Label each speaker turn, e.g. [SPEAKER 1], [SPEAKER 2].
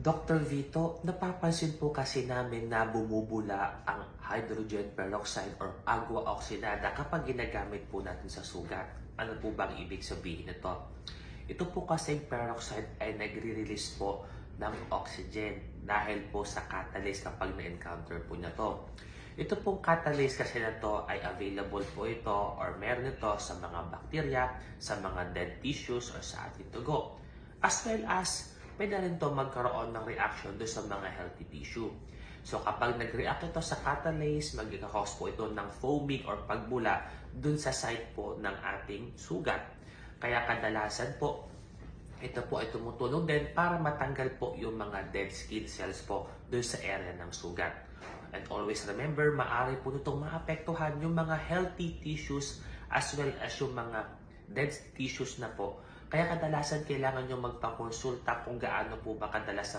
[SPEAKER 1] Dr. Vito, napapansin po kasi namin na bumubula ang hydrogen peroxide or agua oxidada kapag ginagamit po natin sa sugat. Ano po bang ibig sabihin nito? Ito po kasi peroxide ay nagre-release po ng oxygen dahil po sa catalyst kapag na-encounter po niya to. Ito pong catalyst kasi na to ay available po ito or meron ito sa mga bacteria, sa mga dead tissues or sa ating dugo. As well as pwede rin to magkaroon ng reaction doon sa mga healthy tissue. So kapag nag-react ito sa catalase, mag-cause po ito ng foaming or pagbula doon sa site po ng ating sugat. Kaya kadalasan po, ito po ay tumutulong din para matanggal po yung mga dead skin cells po doon sa area ng sugat. And always remember, maaari po nitong maapektuhan yung mga healthy tissues as well as yung mga dead tissues na po. Kaya kadalasan kailangan nyo magpakonsulta kung gaano po ba kadalas ang